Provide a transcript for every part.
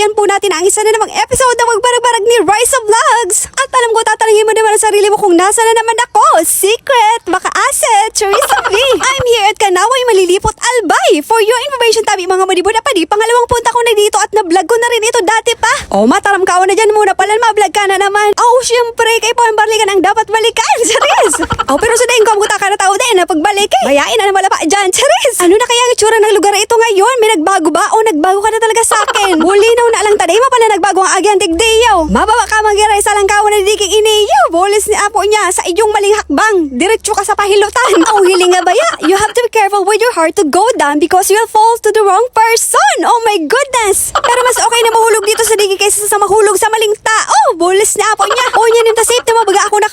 talakayan po natin ang isa na namang episode ng magbarag-barag ni Rise of Vlogs. At alam ko tatanungin mo naman ang sarili mo kung nasa na naman ako. Secret, baka asset, Charissa V. I'm here at Kanaway Malilipot Albay. For your information tabi mga manibo na padi, pangalawang punta ko na dito at na-vlog ko na rin ito dati pa. Oh, mataram ka na dyan muna pala, ma-vlog ka na naman. Oh, syempre, kay po ang barligan ang dapat balikan. Charis! oh, pero sa ko, ang ka na tao din na pagbalik eh. Bayain na naman pa dyan, Charis! Ano na kaya ang itsura ng lugar ito ngayon? May nagbago ba? O nagbago ka na talaga sa akin? Bulinaw na lang taday, pala nagbago ang agyan tigdiyaw. Mababa ka magiray sa langkawan na diking iniyaw. Bolis ni apo niya sa iyong maling hakbang. Diretso ka sa pahilutan. Ang hiling nga baya, you have to be careful with your heart to go down because you'll fall to the wrong person. Oh my goodness! Pero mas okay na mahulog dito sa digi kaysa sa mahulog sa maling tao. Bolis ni apo niya. O niya nimta safe na mabaga ako nakababa.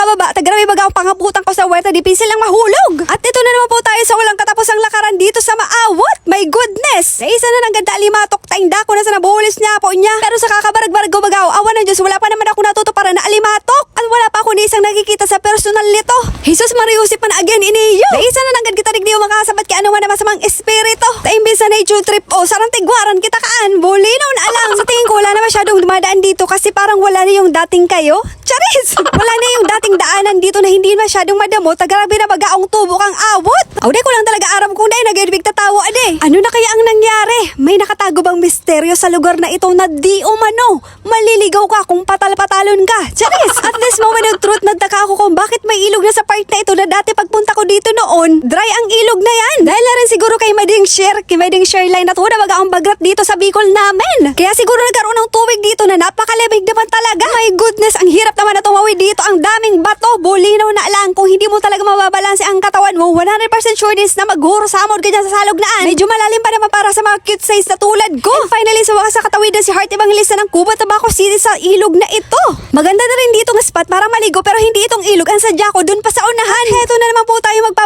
Tagrabe baga ang pangabutan ko sa werta di pisil lang mahulog. At ito na naman po tayo sa walang katapusang lakaran dito sa maawat. My goodness! Sa isa na ng ganda alimatok tainda ko na sa nabuhulis niya po niya. Pero sa kakabarag-barag ko bagaw, awan ng Diyos, wala pa naman ako natuto para na alimatok. At wala pa ako ni isang nakikita sa personal nito. Jesus Mariusip man again iniyo. Sa isa na ng kita digdiyo makasabat ka ano man na masamang espiritu. Ta imbis na nature trip o sarang tigwaran kita kaan. Bulinaw na alang. Sa tingin ko wala na masyadong dumadaan dito kasi parang wala na yung dating kayo. Charis! Wala na yung dating daanan dito na hindi masyadong madamo. Tagrabe na bagaong tubo kang awot. Aw, ko lang talaga aram kung dahil nag-ibig tatawa ade. Ano na kaya ang nangyari? May nakatago bang misteryo sa lugar na ito na di umano? Maliligaw ka kung patal-patalon ka. Charis! At this moment of truth, nagtaka ako kung bakit may ilog na sa part na ito na dati pagpunta ko dito noon, dry ang ilog na yan. Dahil na rin siguro kay Mading Share, kay Mading Share line at wala baga ang bagrat dito sa Bicol namin. Kaya siguro nagkaroon ng tubig dito na napakalamig naman talaga. My goodness, ang hirap naman na tumawid dito. Ang daming bato, bulinaw na lang. Kung hindi mo talaga mababalanse ang katawan mo, 100% sure this na maghuro sa amod ka sa salog naan. Medyo malalim pa naman para sa mga cute size na tulad ko. And finally, sa wakas sa katawid na si Heart Evangelista ng Cuba Tabaco City sa ilog na ito. Maganda na rin dito ng spot para maligo pero hindi itong ilog. Ang sadya ko dun pa sa unahan. Heto na naman po tayo magpapatuloy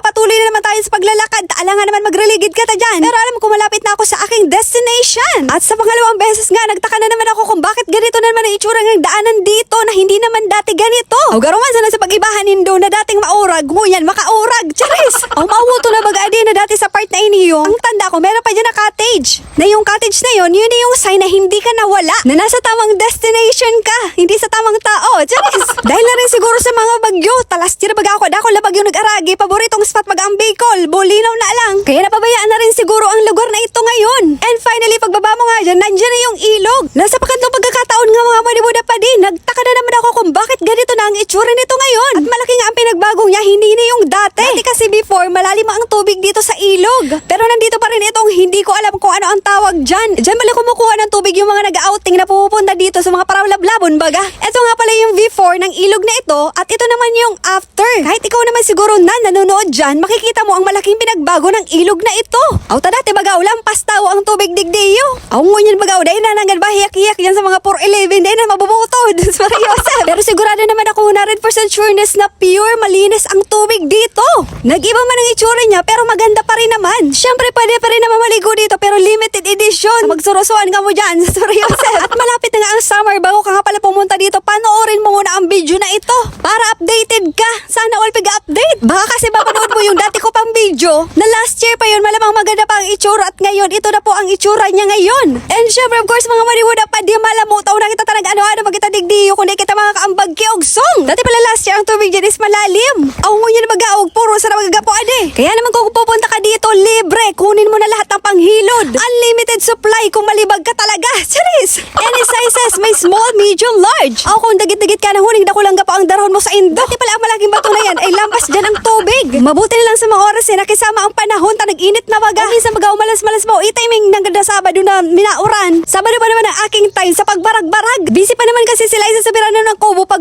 na tayo sa paglalakad. Alangan naman magreligid ka ta dyan. Pero alam ko malapit na ako sa aking destination. At sa pangalawang beses nga, nagtaka na naman ako kung bakit ganito na naman ang itsura ng daanan dito na hindi naman dati ganito. O garuman sana sa pag-ibahan nindo na dating maurag, nguyan makaurag. Charis! O mauto na baga di na dati sa part na iniyo. Ang tanda ko, meron pa dyan na cottage. Na yung cottage na yun, yun na yung sign na hindi ka nawala. Na nasa tamang destination ka, hindi sa tamang tao. Charis! Dahil na rin siguro sa mga bagyo, talas tira baga ako, dako la bagyo nag-aragi, paboritong spot baga ang Bicol, bulinaw na lang. Kaya napabayaan na rin siguro ang lugar na ito ngayon. And finally, pagbaba mo nga dyan, nandyan na yung ilog. Nasa pagkantong pagkakataon nga mga manibuda pa din, nagtaka na naman ako kung bakit ganito na ang itsura nito ngayon. At malaki nga ang pinagbago niya, hindi na yung dati. Dati kasi before, malalim ang tubig dito sa ilog. Pero nandito pa rin itong hindi ko alam kung ano ang tawag dyan. Dyan pala kumukuha ng tubig yung mga nag-outing na pupunta dito sa mga parawlablabon baga. Ito nga pala yung before ng ilog na ito at ito naman yung after. Kahit ikaw naman siguro na nanonood dyan, makikita mo ang malaking pinagbago ng ilog na ito. Aw ta dati bagaw, lampas tao ang tubig digdiyo. Aw ngunyan bagaw, dahil na nangan bahiyak-hiyak yan sa mga 411, dahil na mabubutod. Sorry. Pero sigurado naman ako 100% sureness na pure malinis ang tubig dito. Nag-iba man ang itsura niya pero maganda pa rin naman. Siyempre pwede pa rin naman maligo dito pero limited edition. Magsurosuan ka mo dyan. Sorry. At malapit na nga ang summer bago ka nga pala pumunta dito, panoorin mo muna ang video na ito para updated ka. Sana all pig-update. Baka kasi mapanood mo yung dati ko pang video na last year pa yun, malamang maganda pa ang itsura at ngayon, ito na po ang itsura niya ngayon. And syempre, of course, mga mariwada pa, di malamutaw na kita talaga ano-ano magkita digdiyo kundi kita mga kaambag kiog song. Dati pala last year, ang tubig dyan is malalim. Aw mo yun magaog, puro sa magagapo ade. Kaya naman kung pupunta ka dito, libre, kunin mo na lahat panghilod. Unlimited supply kung malibag ka talaga. Charis! Any sizes, may small, medium, large. Aw kung dagit-dagit ka na huning dako lang pa ang darahon mo sa indo. Dati pala ang malaking bato na yan ay lampas dyan ang tubig. Mabuti na lang sa mga oras eh, nakisama ang panahon, ta nag-init na baga. O minsan baga umalas-malas mo, i-timing ng ganda Sabado na minauran. Sabado pa naman ang aking time sa pagbarag-barag. Busy pa naman kasi sila isa sa birano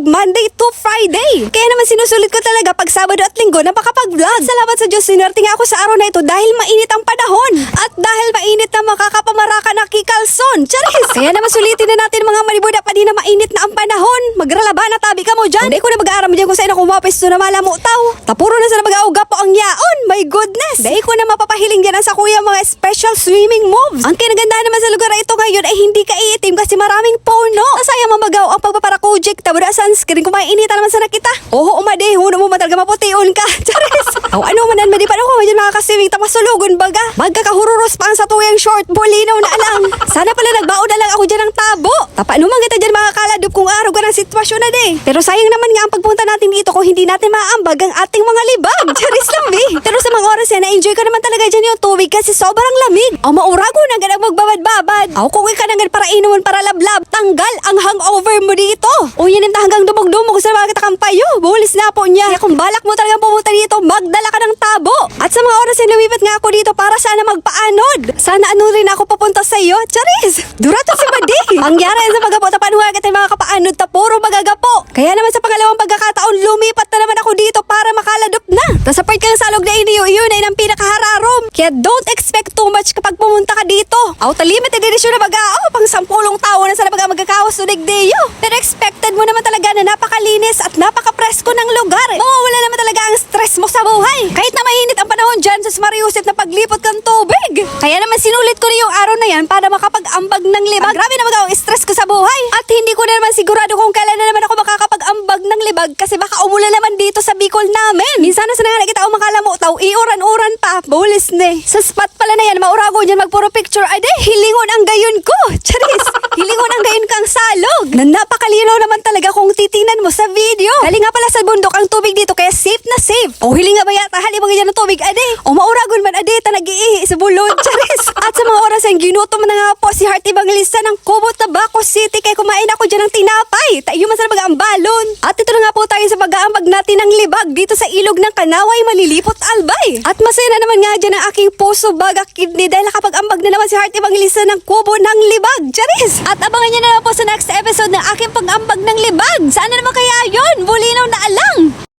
pag Monday to Friday. Kaya naman sinusulit ko talaga pag Sabado at Linggo na makapag-vlog. Salamat sa Diyos, sinerte nga ako sa araw na ito dahil mainit ang panahon. At dahil mainit na makakapamaraka na kikalson. Charis! Kaya naman sulitin na natin mga malibuda pa di na mainit na ang panahon. Magralaba na tabi ka mo dyan. Hindi ko na mag-aaram dyan kung saan ako mapesto na malamu tao. Tapuro na sa mag-auga po ang yaon. My goodness! Dahil ko na mapapahiling dyan sa kuya mga special swimming moves. Ang kinaganda naman sa lugar na ito ngayon ay hindi ka iitim kasi maraming puno. Nasaya ang pagpaparakujik. Tabura sunscreen kung mainita naman sa nakita. Oo, umade. Huno mo matalaga maputiun ka. Charis! Aw, ano manan, madi pa ako. Medyo nakakaswimming tamasulugon baga. Magkakahururos pa ang sa tuyang short. Bolinaw na lang. Sana pala nagbaon na lang ako dyan ng tabo. Paano man kita dyan makakaladop kung araw ka ng sitwasyon na de. Pero sayang naman nga ang pagpunta natin dito kung hindi natin maambag ang ating mga libag. Charis lang, be. Pero sa mga oras yan, na-enjoy ko naman talaga dyan yung tubig kasi sobrang lamig. Ang maurago na ganang magbabad-babad. Ako kung ika na para inuman para lablab, tanggal ang hangover mo dito. O yan yung hanggang dumog-dumog sa mga kitakampayo. Bulis na po niya. Kaya kung balak mo talagang pumunta dito, magdala ka ng tabo. At sa mga oras yan, lumipat nga ako dito para sana magpaanod. Sana ano rin ako papunta sa iyo. Charis! Durato si Madi! Mangyari sa magapo ta panuha kita mga kapaanod ta puro magagapo. Kaya naman sa pangalawang pagkakataon, lumipat na naman ako dito para makaladop na. Tapos sa part kang salog na iniyo, yun ay ng pinakahararom. Kaya don't expect too much kapag pumunta ka dito. Auto limited edition na baga, oh, pang sampulong tao na sana baga magkakawas tunig deyo. Pero expected mo naman talaga na napakalinis at napaka-presko ng lugar. Mawawala naman talaga ang stress mo sa buhay. Kahit na mainit ang panahon dyan sa Mariusip na paglipot kang tubig. Kaya naman sinulit ko na yung araw na yan para makapag-ambag ng libag. Grabe na baga ang stress ko sa buhay. At hindi ko na naman sigurado kung kailan na naman ako makakapag-ambag ng libag kasi baka umulan naman dito sa Bicol namin. Minsan na sana kita o makalamo taw, iuran-uran pa, bulis ne. Sa spot pala na yan, maurago dyan magpuro picture, ay de, hilingon ang gayon ko. Charis, hilingon ang gayon kang salog. Na napakalinaw naman talaga kung titingnan mo sa video. Hali nga pala sa bundok ang tubig dito, kaya safe na safe. O hili nga ba yata, hali mga dyan ng tubig, ade. O mauragon man, ade, ta nag-iihi sa bulod, charis. At sa mga oras ang ginutom na nga po si Heart Evangelista ng Kubo, Tabaco City, kaya kumain ako dyan ng tinapay. Tayo man sa ang balon. At ito na nga po tayo sa pag-aambag natin ng libag dito sa ilog ng Kanaway, Malilipot, Albay. At masaya na naman nga dyan ang aking puso, baga, kidney dahil nakapag-ambag na naman si Heart Evangelista ng Kubo ng libag. Charis! At abangan niyo na naman po sa next episode ng aking pag-ambag ng libag. Sana naman kaya yon Bulinaw na alang!